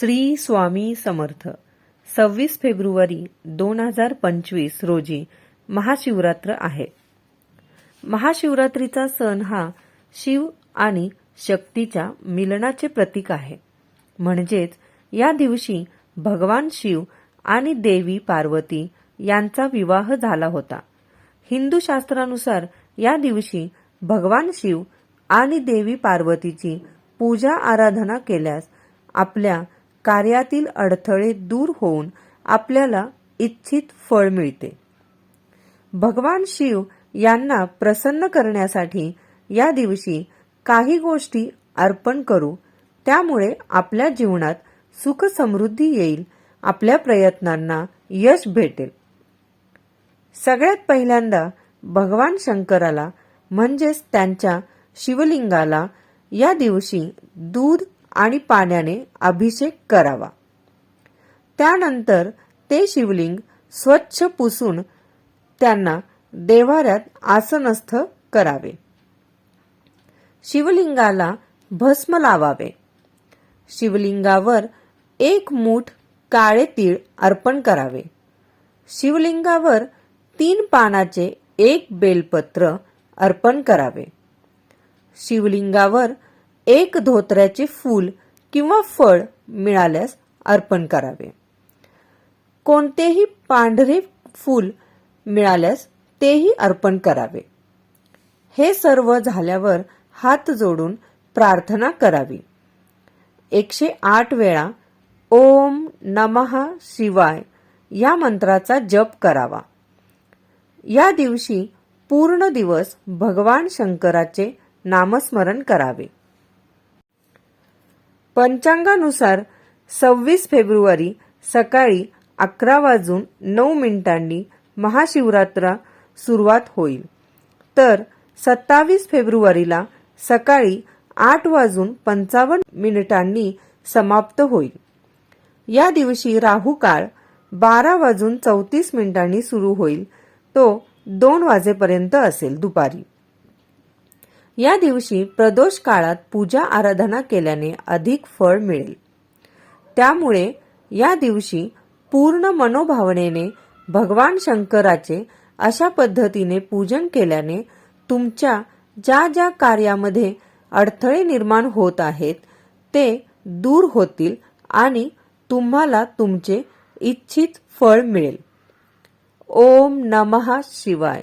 श्री स्वामी समर्थ. सव्वीस फेब्रुवारी दोन हजार पंचवीस रोजी महाशिवरात्र आहे. महाशिवरात्रीचा सण हा शिव आणि शक्तीच्या मिलनाचे प्रतीक आहे. म्हणजेच या दिवशी भगवान शिव आणि देवी पार्वती यांचा विवाह झाला होता. हिंदू शास्त्रानुसार या दिवशी भगवान शिव आणि देवी पार्वतीची पूजा आराधना केल्यास आपल्या कार्यातील अडथळे दूर होऊन आपल्याला इच्छित फळ मिळते. भगवान शिव यांना प्रसन्न करण्यासाठी या दिवशी काही गोष्टी अर्पण करू. त्यामुळे आपल्या जीवनात सुख समृद्धी येईल आपल्या प्रयत्नांना यश भेटेल. सगळ्यात पहिल्यांदा भगवान शंकराला म्हणजेच त्यांच्या शिवलिंगाला या दिवशी दूध आणि पाण्याने अभिषेक करावा. त्यानंतर ते शिवलिंग स्वच्छ पुसून त्यांना देवाऱ्यात आसनस्थ करावे. शिवलिंगाला भस्म लावावे. शिवलिंगावर एक मूठ काळे तीळ अर्पण करावे. शिवलिंगावर तीन पानाचे एक बेलपत्र अर्पण करावे. शिवलिंगावर एक धोत्र्याचे फूल किंवा फळ मिळाल्यास अर्पण करावे. कोणतेही पांढरे फूल मिळाल्यास तेही अर्पण करावे. हे सर्व झाल्यावर हात जोडून प्रार्थना करावी. एकशे आठ वेळा ओम नमः शिवाय या मंत्राचा जप करावा. या दिवशी पूर्ण दिवस भगवान शंकराचे नामस्मरण करावे. पंचांगानुसार सव्वीस फेब्रुवारी सकाळी अकरा वाजून नऊ मिनिटांनी महाशिवरात्रा सुरुवात होईल. तर सत्तावीस फेब्रुवारीला सकाळी आठ वाजून पंचावन्न मिनिटांनी समाप्त होईल. या दिवशी राहू काळ बारा वाजून चौतीस मिनिटांनी सुरू होईल. तो दोन वाजेपर्यंत असेल दुपारी. या दिवशी प्रदोष काळात पूजा आराधना केल्याने अधिक फळ मिळेल. त्यामुळे या दिवशी पूर्ण मनोभावनेने भगवान शंकराचे अशा पद्धतीने पूजन केल्याने तुमच्या ज्या ज्या कार्यामध्ये अडथळे निर्माण होत आहेत ते दूर होतील आणि तुम्हाला तुमचे इच्छित फळ मिळेल. ओम नमः शिवाय.